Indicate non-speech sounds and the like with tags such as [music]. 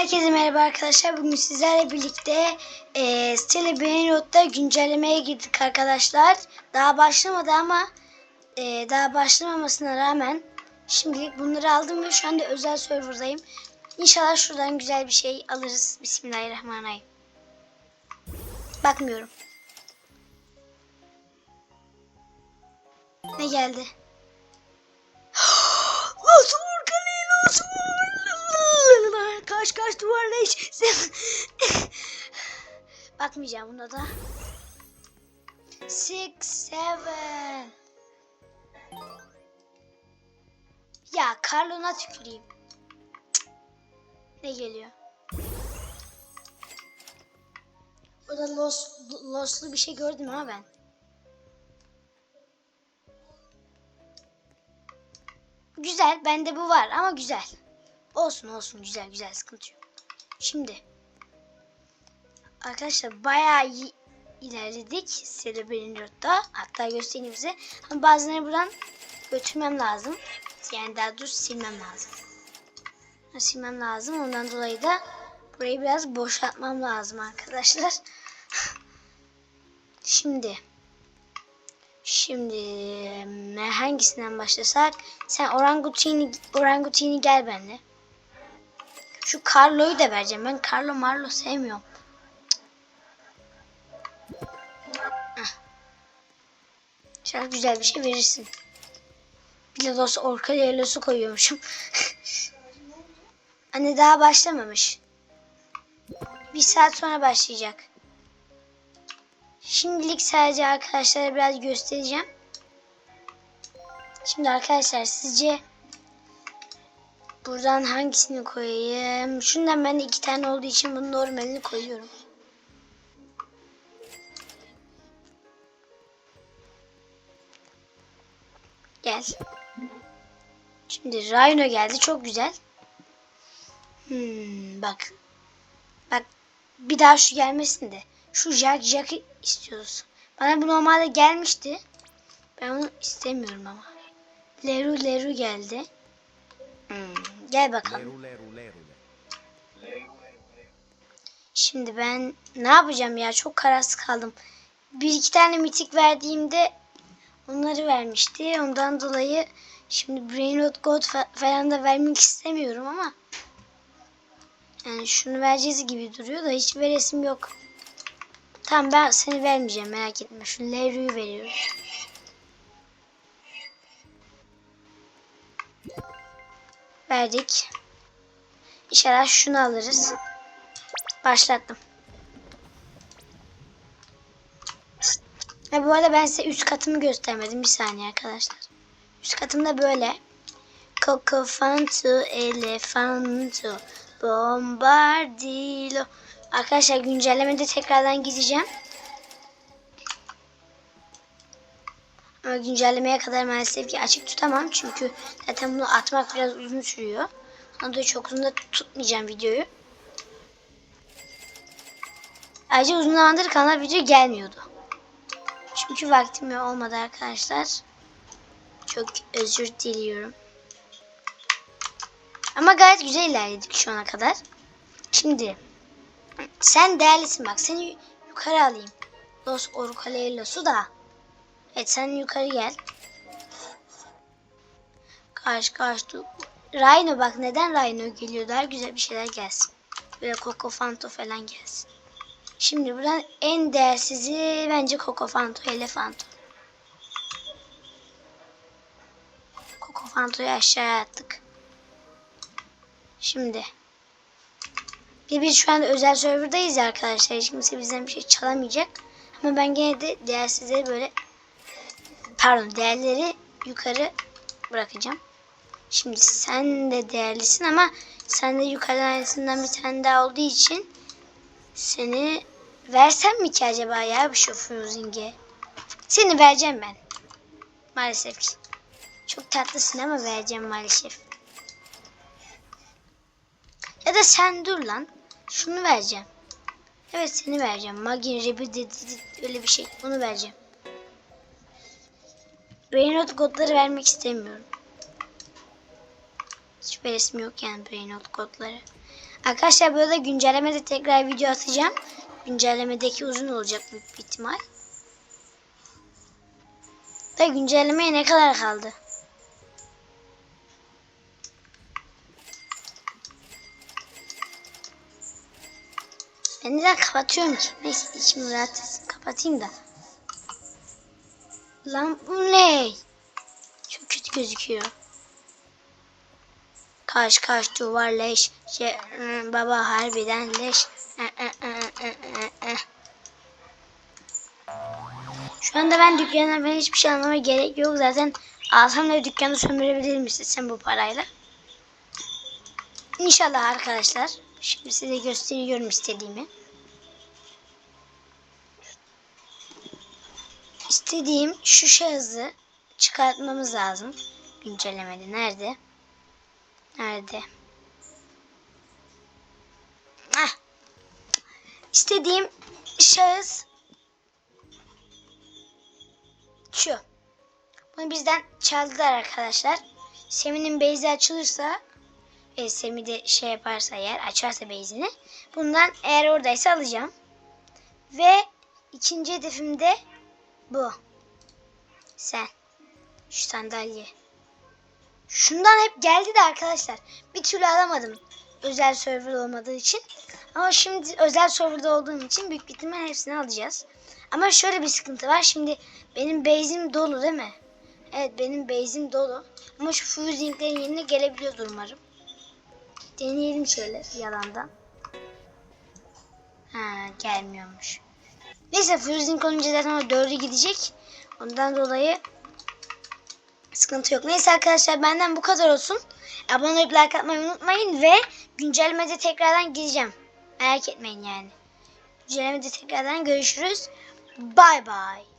Herkese merhaba arkadaşlar. Bugün sizlerle birlikte e, Stella Brainrot'ta güncellemeye girdik arkadaşlar. Daha başlamadı ama e, daha başlamamasına rağmen şimdilik bunları aldım ve şu anda özel serverdayım. İnşallah şuradan güzel bir şey alırız. Bismillahirrahmanirrahim. Bakmıyorum. Ne geldi? Hiç. [laughs] Bakmayacağım buna da. Six, seven. Ya Carlon'a tüküreyim. Cık. Ne geliyor? O da los, loslu bir şey gördüm ama ben. Güzel. Bende bu var ama güzel. Olsun olsun güzel güzel sıkıntı yok. Şimdi arkadaşlar bayağı iyi ilerledik Celebrating Road'da. Hatta göstereyim size. Ama bazılarını buradan götürmem lazım. Yani daha doğrusu silmem lazım. Silmem lazım. Ondan dolayı da burayı biraz boşaltmam lazım arkadaşlar. [laughs] Şimdi Şimdi hangisinden başlasak? Sen orangutini orangutini gel benimle. Şu Carlo'yu da vereceğim. Ben Carlo Marlo sevmiyorum. Çok güzel bir şey verirsin. Bir de dost orka yellosu koyuyormuşum. [laughs] Anne daha başlamamış. Bir saat sonra başlayacak. Şimdilik sadece arkadaşlara biraz göstereceğim. Şimdi arkadaşlar sizce buradan hangisini koyayım? Şundan ben iki tane olduğu için bunun normalini koyuyorum. Gel. Şimdi Rhino geldi. Çok güzel. Hmm, bak. Bak bir daha şu gelmesin de. Şu Jack Jack'ı istiyoruz. Bana bu normalde gelmişti. Ben onu istemiyorum ama. Leru Leru geldi. Hmm, gel bakalım. Şimdi ben ne yapacağım ya? Çok kararsız kaldım. Bir iki tane mitik verdiğimde onları vermişti. Ondan dolayı şimdi Brainrot God fa- falan da vermek istemiyorum ama yani şunu vereceğiz gibi duruyor da hiç veresim yok. Tamam ben seni vermeyeceğim merak etme. Şu Leru'yu veriyoruz. Verdik. İnşallah şunu alırız. Başlattım. Ha, bu arada ben size üst katımı göstermedim. Bir saniye arkadaşlar. Üst katımda böyle. Coco Fanto, Elefanto, Bombardilo. Arkadaşlar güncellemede tekrardan gideceğim. Güncellemeye kadar maalesef ki açık tutamam. Çünkü zaten bunu atmak biraz uzun sürüyor. Ondan dolayı çok uzun da tutmayacağım videoyu. Ayrıca uzun zamandır kanal video gelmiyordu. Çünkü vaktim olmadı arkadaşlar. Çok özür diliyorum. Ama gayet güzel ilerledik şu ana kadar. Şimdi sen değerlisin bak seni yukarı alayım. Los Orcalelos'u da. Evet sen yukarı gel. Karşı karşı. Rhino bak neden Rhino geliyor daha güzel bir şeyler gelsin. Böyle Coco Fanto falan gelsin. Şimdi buradan en değersizi bence Coco Fanto, Elefanto. Coco Fanto'yu aşağıya attık. Şimdi. Bir biz şu anda özel serverdayız arkadaşlar. Hiç kimse bizden bir şey çalamayacak. Ama ben gene de değersizleri böyle pardon değerleri yukarı bırakacağım. Şimdi sen de değerlisin ama sen de yukarıdan bir tane daha olduğu için seni versem mi ki acaba ya bir şoförüzinge? Seni vereceğim ben. Maalesef ki. Çok tatlısın ama vereceğim maalesef. Ya da sen dur lan. Şunu vereceğim. Evet seni vereceğim. Magin Rebi dedi öyle bir şey. Onu vereceğim. Brainrot kodları vermek istemiyorum. Hiç veresim yok yani Brainrot kodları. Arkadaşlar burada güncellemede tekrar video atacağım. Güncellemedeki uzun olacak büyük bir ihtimal. Da güncellemeye ne kadar kaldı? Ben neden kapatıyorum ki? Neyse içim rahat etsin. Kapatayım da. Lan bu ne? Çok kötü gözüküyor. Kaş kaş duvar leş. Şey, ı, baba harbiden leş. I, ı, ı, ı, ı, ı. Şu anda ben dükkandan ben hiçbir şey anlamaya gerek yok. Zaten alsam da dükkanı sömürebilir misin sen bu parayla? İnşallah arkadaşlar. Şimdi size gösteriyorum istediğimi. İstediğim şu şahısı çıkartmamız lazım. Güncellemede. Nerede? Nerede? Ah. İstediğim şahıs şu. Bunu bizden çaldılar arkadaşlar. Semi'nin base'i açılırsa e, Semi de şey yaparsa eğer açarsa base'ini bundan eğer oradaysa alacağım. Ve ikinci hedefim de bu. Sen. Şu sandalye. Şundan hep geldi de arkadaşlar. Bir türlü alamadım. Özel server olmadığı için. Ama şimdi özel serverda olduğum için büyük ihtimal hepsini alacağız. Ama şöyle bir sıkıntı var. Şimdi benim base'im dolu değil mi? Evet benim base'im dolu. Ama şu fusinglerin yerine gelebiliyordur umarım. Deneyelim şöyle yalandan. Ha gelmiyormuş. Neyse fusing olunca zaten o dördü gidecek. Ondan dolayı sıkıntı yok. Neyse arkadaşlar benden bu kadar olsun. Abone olup like atmayı unutmayın ve güncellemede tekrardan gideceğim. Merak etmeyin yani. Güncellemede tekrardan görüşürüz. Bye bye.